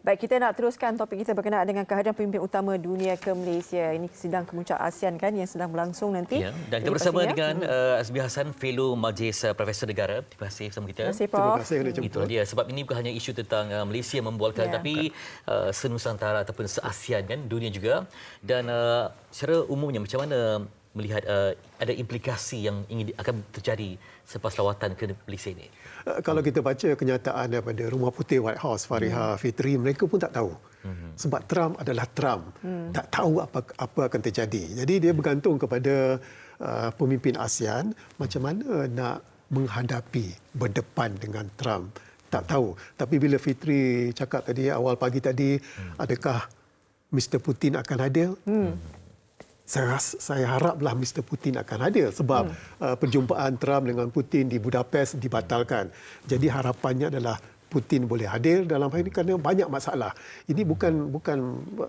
Baik, kita nak teruskan topik kita berkenaan dengan kehadiran pemimpin utama dunia ke Malaysia. Ini sidang kemuncak ASEAN kan yang sedang berlangsung nanti. Ya, dan kita bersama pastinya. dengan uh, Azmi Hassan, Fellow Majlis uh, Profesor Negara. Terima kasih bersama kita. Terima kasih, Prof. Terima kasih kerana jemput. Itu dia. Sebab ini bukan hanya isu tentang uh, Malaysia membualkan, ya. tapi uh, senusantara ataupun se-ASEAN kan, dunia juga. Dan uh, secara umumnya, macam mana melihat uh, ada implikasi yang ingin akan terjadi selepas lawatan ke Malaysia ini? Uh, kalau kita baca kenyataan daripada Rumah Putih White House, Fariha hmm. Fitri, mereka pun tak tahu. Hmm. Sebab Trump adalah Trump. Hmm. Tak tahu apa apa akan terjadi. Jadi dia bergantung kepada uh, pemimpin ASEAN macam mana nak menghadapi berdepan dengan Trump. Tak tahu. Tapi bila Fitri cakap tadi awal pagi tadi, hmm. adakah Mr. Putin akan hadir? Hmm saya saya haraplah Mr Putin akan hadir sebab hmm. uh, perjumpaan Trump dengan Putin di Budapest dibatalkan. Jadi harapannya adalah Putin boleh hadir dalam hal ini kerana banyak masalah. Ini bukan bukan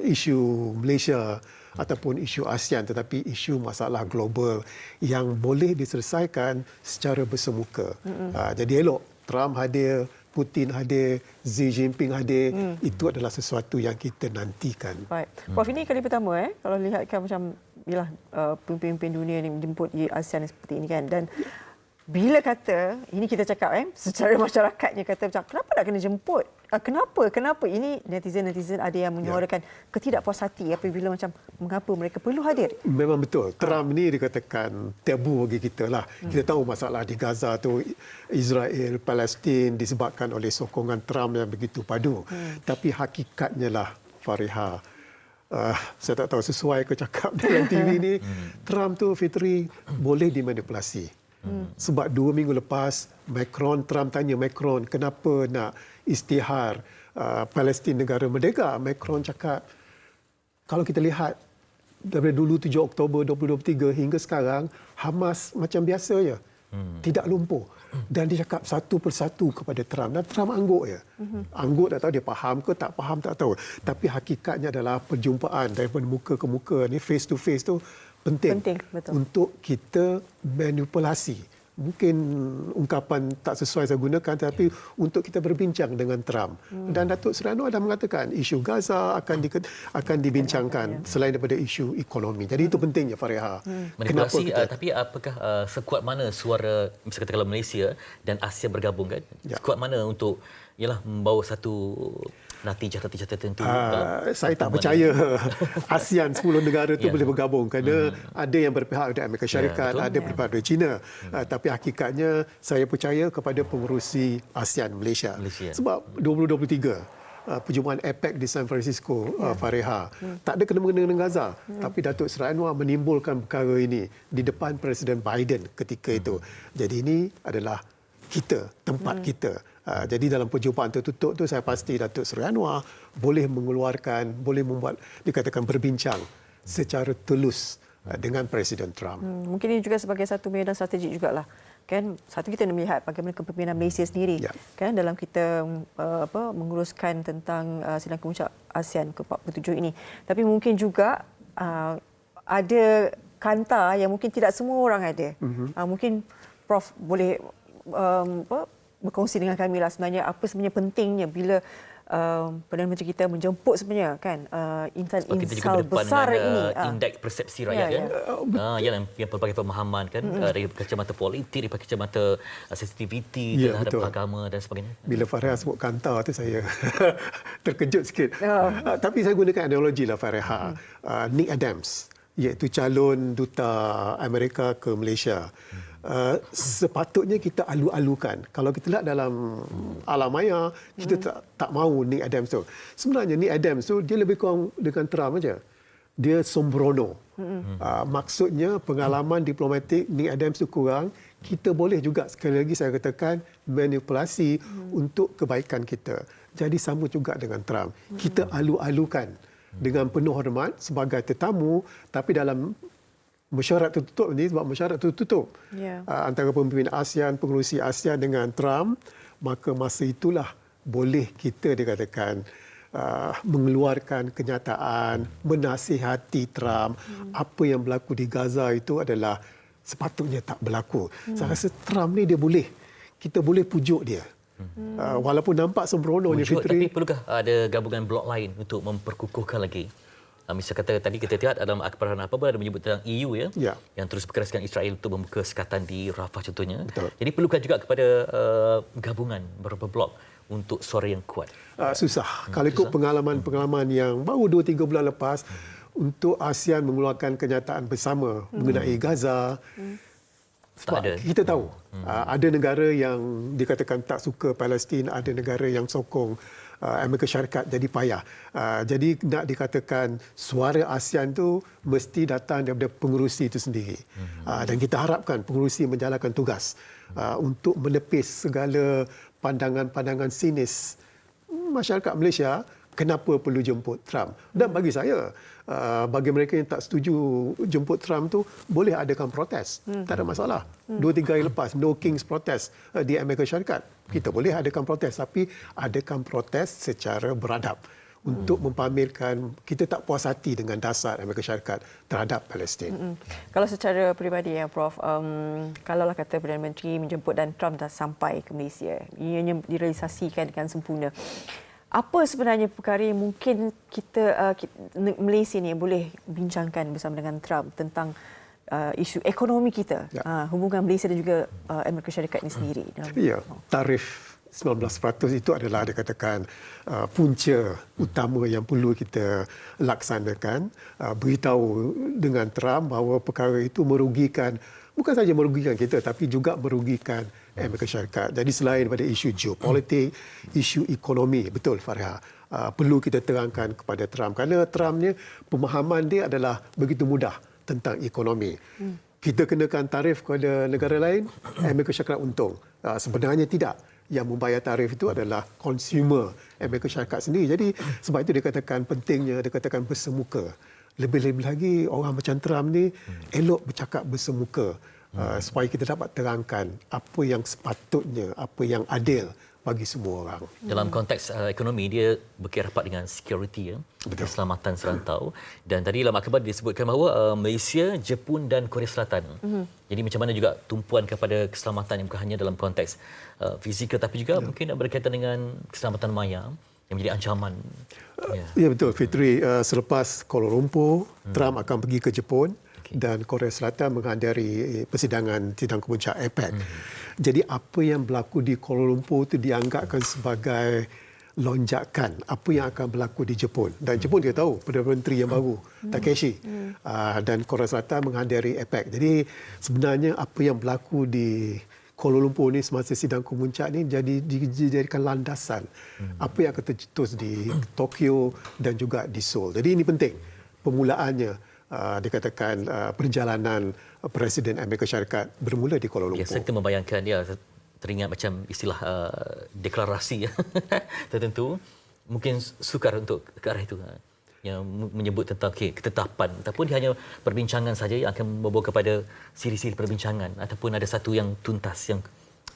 isu Malaysia ataupun isu ASEAN tetapi isu masalah global yang boleh diselesaikan secara bersemuka. Hmm. Uh, jadi elok Trump hadir, Putin hadir, Xi Jinping hadir, hmm. itu adalah sesuatu yang kita nantikan. Baik. Prof, hmm. ini kali pertama eh kalau lihatkan macam ialah uh, pemimpin dunia ni menjemput di ASEAN seperti ini kan. Dan bila kata ini kita cakap eh secara masyarakatnya kata macam kenapa nak kena jemput? Uh, kenapa? Kenapa? Ini netizen netizen ada yang menyuarakan ya. ketidakpuas hati apabila macam mengapa mereka perlu hadir. Memang betul. Trump ni dikatakan tabu bagi kita lah. Hmm. kita tahu masalah di Gaza tu Israel Palestin disebabkan oleh sokongan Trump yang begitu padu. Hmm. tapi hakikatnya lah Fariha uh, saya tak tahu sesuai ke cakap dalam TV ni hmm. Trump tu Fitri boleh dimanipulasi Hmm. Sebab dua minggu lepas, Macron, Trump tanya Macron, kenapa nak istihar uh, Palestin negara merdeka? Macron cakap, kalau kita lihat dari dulu 7 Oktober 2023 hingga sekarang, Hamas macam biasa ya. Hmm. Tidak lumpuh. Dan dia cakap satu persatu kepada Trump. Dan Trump angguk ya. Hmm. Angguk tak tahu dia faham ke tak faham tak tahu. Tapi hakikatnya adalah perjumpaan daripada muka ke muka ni face to face tu penting, penting betul. untuk kita manipulasi. Mungkin ungkapan tak sesuai saya gunakan tapi yeah. untuk kita berbincang dengan Trump. Hmm. Dan Datuk Seri Anwar dah mengatakan isu Gaza akan di, akan dibincangkan yeah. selain daripada isu ekonomi. Jadi hmm. itu pentingnya Fariha. Hmm. Manipulasi kita... uh, tapi apakah uh, sekuat mana suara misalnya kalau Malaysia dan Asia bergabung kan? Yeah. Sekuat mana untuk ialah membawa satu natijah-natijah tertentu? Uh, saya tak percaya ASEAN 10 negara itu yeah. boleh bergabung kerana hmm. ada yang berpihak dari Amerika ya, Syarikat, yeah, ada yeah. berpihak dari China. Hmm. Uh, tapi hakikatnya saya percaya kepada pengurusi ASEAN Malaysia. Malaysia. Sebab 2023 Uh, perjumpaan APEC di San Francisco yeah. uh, Fareha hmm. tak ada kena-mengena dengan Gaza hmm. tapi Datuk Seri Anwar menimbulkan perkara ini di depan Presiden Biden ketika hmm. itu jadi ini adalah kita tempat hmm. kita Uh, jadi dalam perjumpaan tertutup tu saya pasti Datuk Seri Anwar boleh mengeluarkan, boleh membuat dikatakan berbincang secara tulus uh, dengan Presiden Trump. Hmm, mungkin ini juga sebagai satu medan strategik jugalah. Kan satu kita melihat bagaimana kepimpinan Malaysia sendiri ya. kan dalam kita uh, apa menguruskan tentang uh, sidang kemuncak ASEAN ke-47 ini. Tapi mungkin juga uh, ada kanta yang mungkin tidak semua orang ada. Mm-hmm. Uh, mungkin Prof boleh um, apa berkongsi dengan kami lah sebenarnya apa sebenarnya pentingnya bila uh, Perdana Menteri kita menjemput sebenarnya kan uh, insan insal besar dengan, ini uh, indeks persepsi rakyat ya, kan ya. Uh, yang yang pelbagai pemahaman kan mm-hmm. uh, dari kacamata politik dari kacamata uh, sensitiviti ya, terhadap betul. agama dan sebagainya bila Fareha sebut kanta tu saya terkejut sikit oh. uh, tapi saya gunakan analogi lah Fareha mm. uh, Nick Adams iaitu calon duta Amerika ke Malaysia mm. Uh, sepatutnya kita alu-alukan. Kalau kita lihat dalam alam maya, kita hmm. tak, tak mahu Nick Adams tu. Sebenarnya Nick Adams tu, dia lebih kurang dengan Trump saja. Dia sombrono. Hmm. Uh, maksudnya pengalaman hmm. diplomatik Nick Adams tu kurang. Kita boleh juga sekali lagi saya katakan manipulasi hmm. untuk kebaikan kita. Jadi sama juga dengan Trump. Hmm. Kita alu-alukan dengan penuh hormat sebagai tetamu tapi dalam mesyuarat tertutup ni sebab mesyuarat tertutup yeah. uh, antara pemimpin ASEAN, pengurusi ASEAN dengan Trump, maka masa itulah boleh kita dikatakan uh, mengeluarkan kenyataan, menasihati Trump. Hmm. Apa yang berlaku di Gaza itu adalah sepatutnya tak berlaku. Hmm. Saya rasa Trump ni dia boleh, kita boleh pujuk dia. Hmm. Uh, walaupun nampak sembrononya Wujud, Fitri. Tapi perlukah ada gabungan blok lain untuk memperkukuhkan lagi? Uh, misal kata tadi kita lihat dalam akhbaran apa ada menyebut tentang EU ya, Ya. yang terus berkeraskan Israel untuk membuka sekatan di Rafah contohnya. Betul. Jadi perlukan juga kepada uh, gabungan beberapa blok untuk suara yang kuat. Uh, susah. Hmm, Kalau ikut pengalaman-pengalaman yang baru 2-3 bulan lepas, hmm. untuk ASEAN mengeluarkan kenyataan bersama hmm. mengenai Gaza, hmm. sebab ada. kita tahu hmm. uh, ada negara yang dikatakan tak suka Palestin, ada negara yang sokong uh, Amerika Syarikat jadi payah. Uh, jadi nak dikatakan suara ASEAN tu mesti datang daripada pengurusi itu sendiri. Hmm. Uh, dan kita harapkan pengurusi menjalankan tugas uh, untuk menepis segala pandangan-pandangan sinis masyarakat Malaysia kenapa perlu jemput Trump. Dan bagi saya, uh, bagi mereka yang tak setuju jemput Trump tu boleh adakan protes. Hmm. Tak ada masalah. Dua tiga hari lepas no kings protest uh, di Amerika Syarikat. Kita boleh adakan protes tapi adakan protes secara beradab untuk mempamerkan kita tak puas hati dengan dasar Amerika Syarikat terhadap Palestin. Mm-hmm. Kalau secara peribadi ya Prof, um, kalaulah kata Perdana Menteri menjemput dan Trump dah sampai ke Malaysia, ianya direalisasikan dengan sempurna. Apa sebenarnya perkara yang mungkin kita, uh, kita Malaysia ni boleh bincangkan bersama dengan Trump tentang uh, isu ekonomi kita, ya. uh, hubungan Malaysia dan juga uh, Amerika Syarikat ini sendiri? Ya, tarif 19% itu adalah dikatakan uh, punca utama yang perlu kita laksanakan uh, beritahu dengan Trump bahawa perkara itu merugikan bukan saja merugikan kita tapi juga merugikan Amerika Syarikat. Jadi selain daripada isu geopolitik, isu ekonomi, betul Farha. Uh, perlu kita terangkan kepada Trump kerana Trump ni pemahaman dia adalah begitu mudah tentang ekonomi. Kita kenakan tarif kepada negara lain, Amerika Syarikat untung. Uh, sebenarnya tidak yang membayar tarif itu adalah consumer Amerika Syarikat sendiri. Jadi sebab itu dikatakan pentingnya dikatakan bersemuka. Lebih-lebih lagi orang macam Trump ni elok bercakap bersemuka uh, supaya kita dapat terangkan apa yang sepatutnya, apa yang adil bagi semua orang. Dalam konteks uh, ekonomi dia berkira rapat dengan security ya, Betul. keselamatan serantau dan tadi dalam akhbar disebutkan bahawa uh, Malaysia, Jepun dan Korea Selatan. Mm-hmm. Jadi macam mana juga tumpuan kepada keselamatan yang bukan hanya dalam konteks uh, fizikal tapi juga ya. mungkin berkaitan dengan keselamatan maya yang menjadi ancaman. Uh, ya. ya betul Fitri uh, selepas Kuala Lumpur hmm. Trump akan pergi ke Jepun okay. dan Korea Selatan menghadiri persidangan sidang kemuncak APEC. Hmm. Jadi apa yang berlaku di Kuala Lumpur itu dianggapkan sebagai lonjakan apa yang akan berlaku di Jepun. Dan Jepun dia tahu Perdana Menteri yang baru Takeshi uh, dan Korea Selatan menghadiri APEC. Jadi sebenarnya apa yang berlaku di Kuala Lumpur ni semasa sidang kemuncak ni jadi dijadikan landasan apa yang akan tercetus di Tokyo dan juga di Seoul. Jadi ini penting permulaannya uh, dikatakan uh, perjalanan Presiden Amerika Syarikat bermula di Kuala Lumpur. Ya, saya kita membayangkan ya teringat macam istilah uh, deklarasi ya. tertentu mungkin sukar untuk ke arah itu yang menyebut tentang okay, ketetapan ataupun hanya perbincangan saja yang akan membawa kepada siri-siri perbincangan ataupun ada satu yang tuntas yang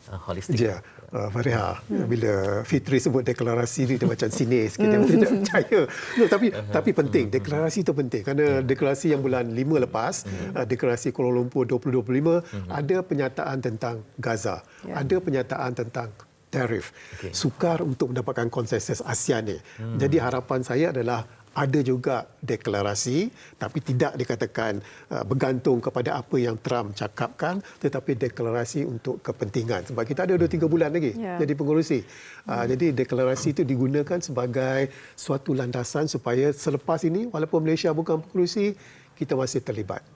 uh, holistik. Ya, uh, Fariha, hmm. bila Fitri sebut deklarasi dia macam sinis, kita hmm. tidak percaya. No, tapi uh-huh. tapi penting, hmm. deklarasi itu penting kerana yeah. deklarasi yang bulan 5 lepas, hmm. uh, deklarasi Kuala Lumpur 2025 hmm. ada penyataan tentang Gaza, yeah. ada penyataan tentang tarif. Okay. Sukar untuk mendapatkan konsensus ASEAN ni. Hmm. Jadi harapan saya adalah ada juga deklarasi tapi tidak dikatakan uh, bergantung kepada apa yang Trump cakapkan tetapi deklarasi untuk kepentingan sebab kita ada 2 3 bulan lagi yeah. jadi pengurusi uh, hmm. jadi deklarasi itu digunakan sebagai suatu landasan supaya selepas ini walaupun Malaysia bukan pengurusi kita masih terlibat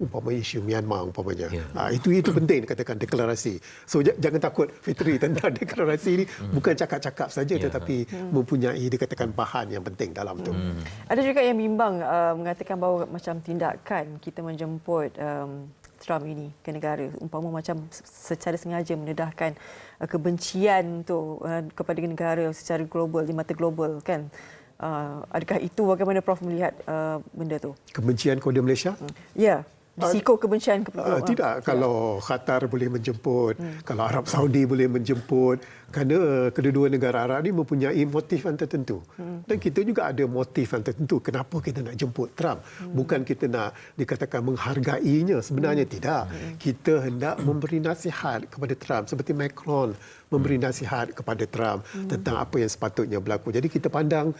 umpama isu Myanmar umpamanya. Yeah. Ha, itu itu penting katakan deklarasi. So j- jangan takut Fitri tentang deklarasi ini mm. bukan cakap-cakap saja yeah. tetapi mm. mempunyai dikatakan bahan yang penting dalam itu. Mm. Ada juga yang bimbang uh, mengatakan bahawa macam tindakan kita menjemput um, Trump ini ke negara umpama macam secara sengaja mendedahkan uh, kebencian tu uh, kepada negara secara global di mata global kan. Uh, adakah itu bagaimana Prof melihat uh, benda tu? Kebencian kepada Malaysia? Ya. Yeah risiko kebencian ke Uh, tidak kalau Qatar boleh menjemput, hmm. kalau Arab Saudi boleh menjemput kerana kedua-dua negara Arab ini mempunyai motif yang tertentu. Hmm. Dan kita juga ada motif yang tertentu kenapa kita nak jemput Trump. Hmm. Bukan kita nak dikatakan menghargainya, sebenarnya hmm. tidak. Hmm. Kita hendak memberi nasihat kepada Trump seperti Macron memberi nasihat kepada Trump hmm. tentang apa yang sepatutnya berlaku. Jadi kita pandang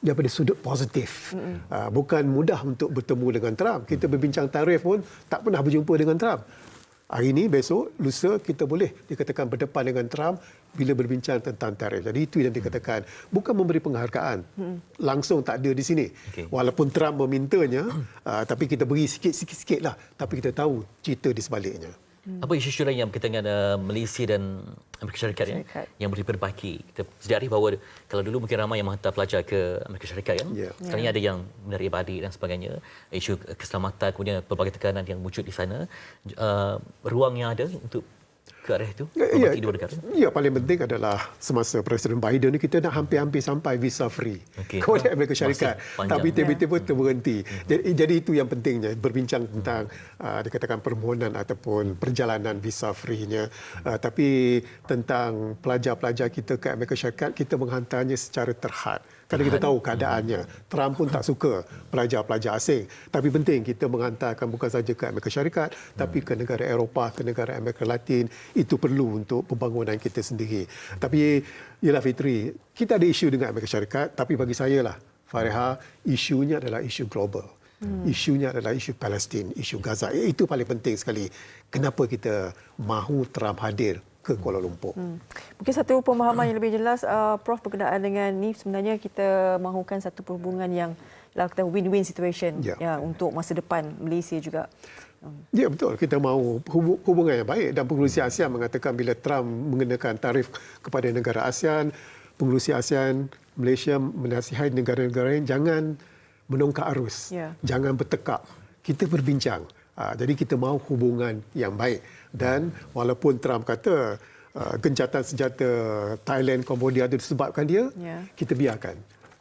daripada sudut positif. Mm-hmm. bukan mudah untuk bertemu dengan Trump. Kita berbincang tarif pun tak pernah berjumpa dengan Trump. Hari ini, besok, lusa kita boleh dikatakan berdepan dengan Trump bila berbincang tentang tarif. Jadi itu yang dikatakan. Bukan memberi penghargaan. Langsung tak ada di sini. Okay. Walaupun Trump memintanya, uh, tapi kita beri sikit-sikit lah. Tapi kita tahu cerita di sebaliknya. Hmm. Apa isu-isu lain yang berkaitan dengan uh, Malaysia dan Amerika Syarikat, Syarikat. Ya, yang boleh diperbaiki? Kita sedia bahawa kalau dulu mungkin ramai yang menghantar pelajar ke Amerika Syarikat. Kan? Yeah. Sekarang yeah. ada yang menarik balik dan sebagainya. Isu keselamatan, kemudian pelbagai tekanan yang wujud di sana. Uh, ruang yang ada untuk ke arah itu ya, dua negara? Ya, paling penting adalah semasa Presiden Biden ni kita nak hampir-hampir sampai visa free okay. kepada Amerika Syarikat. Tapi tiba-tiba ya. terberhenti. Hmm. Jadi, jadi itu yang pentingnya berbincang tentang uh, dikatakan permohonan ataupun perjalanan visa free-nya. Uh, tapi tentang pelajar-pelajar kita ke Amerika Syarikat kita menghantarnya secara terhad. Kerana kita tahu keadaannya. Trump pun tak suka pelajar-pelajar asing. Tapi penting kita menghantarkan bukan saja ke Amerika Syarikat, tapi ke negara Eropah, ke negara Amerika Latin. Itu perlu untuk pembangunan kita sendiri. Tapi, ialah Fitri, kita ada isu dengan Amerika Syarikat, tapi bagi saya lah, Fareha, isunya adalah isu global. Hmm. Isunya adalah isu Palestin, isu Gaza. Itu paling penting sekali. Kenapa kita mahu Trump hadir ke Kuala Lumpur. Hmm. Mungkin satu pemahaman yang lebih jelas, uh, Prof berkenaan dengan ni sebenarnya kita mahukan satu perhubungan yang lah kita win-win situation ya. ya untuk masa depan Malaysia juga. Hmm. Ya betul kita mahu hubungan yang baik dan pengurusi ASEAN mengatakan bila Trump mengenakan tarif kepada negara ASEAN, pengurusi ASEAN Malaysia menasihati negara-negara lain jangan menongkak arus, ya. jangan bertekak. Kita berbincang. Ah, jadi kita mahu hubungan yang baik dan walaupun Trump kata uh, gencatan senjata Thailand Cambodia itu disebabkan dia yeah. kita biarkan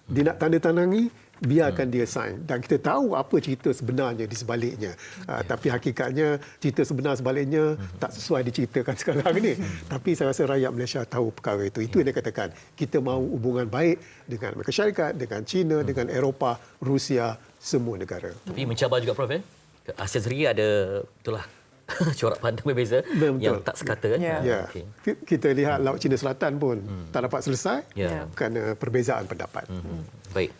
dia nak tanda tangangi biarkan hmm. dia sign dan kita tahu apa cerita sebenarnya di sebaliknya uh, tapi hakikatnya cerita sebenar sebaliknya hmm. tak sesuai diceritakan sekarang ini hmm. tapi saya rasa rakyat Malaysia tahu perkara itu itu yang dia katakan kita mahu hubungan baik dengan Amerika Syarikat dengan China hmm. dengan Eropah Rusia semua negara tapi mencabar juga Prof eh? ASEAN sendiri ada itulah corak pandang berbeza Betul. yang tak sekata kan. Ya. ya. Okay. Kita lihat Laut Cina Selatan pun hmm. tak dapat selesai ya. kerana perbezaan pendapat. Hmm. Baik.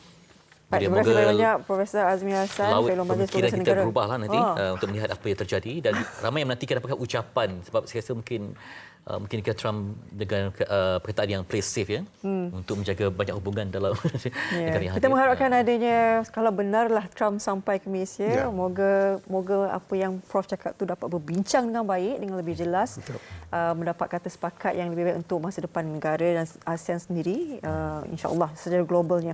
Baik, terima kasih banyak Profesor Azmi Hassan, Fellow Majlis Pemikiran kita berubahlah nanti oh. uh, untuk melihat apa yang terjadi dan ramai yang menantikan apakah ucapan sebab saya rasa mungkin uh, mungkin jika Trump dengan uh, perkataan yang play safe ya hmm. untuk menjaga banyak hubungan dalam yeah. negara yang Kita hadir. mengharapkan adanya kalau benarlah Trump sampai ke Malaysia, yeah. moga moga apa yang Prof cakap tu dapat berbincang dengan baik dengan lebih jelas uh, mendapat kata sepakat yang lebih baik untuk masa depan negara dan ASEAN sendiri uh, insya-Allah secara globalnya.